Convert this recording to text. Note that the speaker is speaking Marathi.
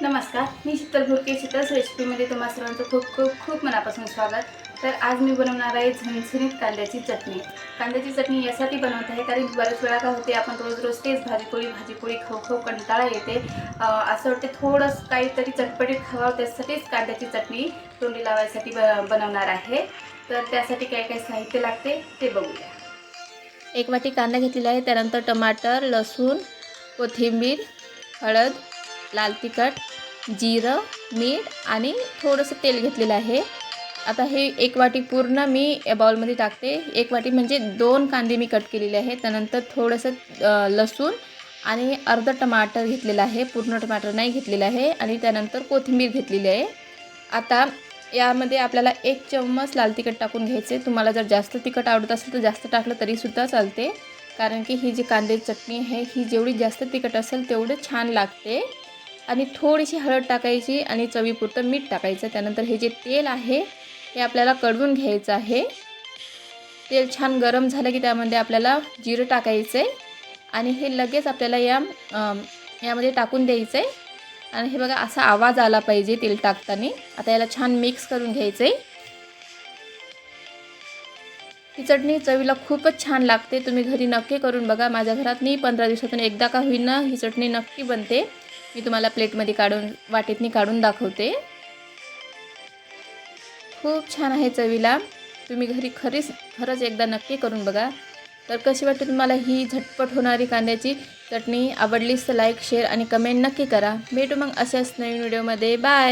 नमस्कार मी शीतल भुरके शीतल रेसिपीमध्ये तुम्हा सर्वांचं खूप खूप खूप मनापासून स्वागत. तर आज मी बनवणार आहे झणझणीत कांद्याची चटणी. कांद्याची चटणी यासाठी बनवत आहे कारण बऱ्याच वेळा काय होते आपण रोज रोज तेच भाजीपोळी भाजीपोळी खाऊ खाऊ कंटाळा येते. असं वाटते थोडंसं काहीतरी चटपटीत खावावं त्यासाठीच कांद्याची चटणी तोंडी लावायसाठी ब बनवणार आहे. तर त्यासाठी काय काय साहित्य लागते ते बघूया. एक वाटी कांदा घेतलेला आहे त्यानंतर टमाटर लसूण कोथिंबीर हळद लाल तिखट जिरं मीठ आणि थोडंसं तेल घेतलेलं आहे. आता हे एक वाटी पूर्ण मी या बाउलमध्ये टाकते. एक वाटी म्हणजे दोन कांदे मी कट केलेले आहे त्यानंतर थोडंसं लसूण आणि अर्ध टमाटर घेतलेलं आहे. पूर्ण टमाटर नाही घेतलेलं आहे आणि त्यानंतर कोथिंबीर घेतलेली आहे. आता यामध्ये आपल्याला एक चम्मच लाल तिखट टाकून घ्यायचे. तुम्हाला जर जास्त तिखट आवडत असेल तर जास्त टाकलं तरीसुद्धा चालते. कारण की ही जी कांदे चटणी आहे ही जेवढी जास्त तिखट असेल तेवढं छान लागते. आणि थोडीशी हळद टाकायची आणि चवीपुरतं मीठ टाकायचं. त्यानंतर हे जे तेल आहे हे आपल्याला कढवून घ्यायचं आहे. तेल छान गरम झालं की त्यामध्ये आपल्याला जिरं टाकायचं आहे आणि हे लगेच आपल्याला या यामध्ये टाकून द्यायचं आहे आणि हे बघा असा आवाज आला पाहिजे तेल टाकताना. आता याला छान मिक्स करून घ्यायचं आहे ही चटणी चवीला खूपच छान लागते. तुम्ही घरी नक्की करून बघा. माझ्या घरात मी पंधरा दिवसातून एकदा का होईना ही चटणी नक्की बनते. मी तुम्हाला प्लेटमध्ये काढून वाटीतनी काढून दाखवते. खूप छान आहे चवीला. तुम्ही घरी खरीच खरंच एकदा नक्की करून बघा. तर कशी वाटते तुम्हाला ही झटपट होणारी कांद्याची चटणी? आवडलीच तर लाईक शेअर आणि कमेंट नक्की करा. भेटू मग अशाच नवीन व्हिडिओमध्ये बाय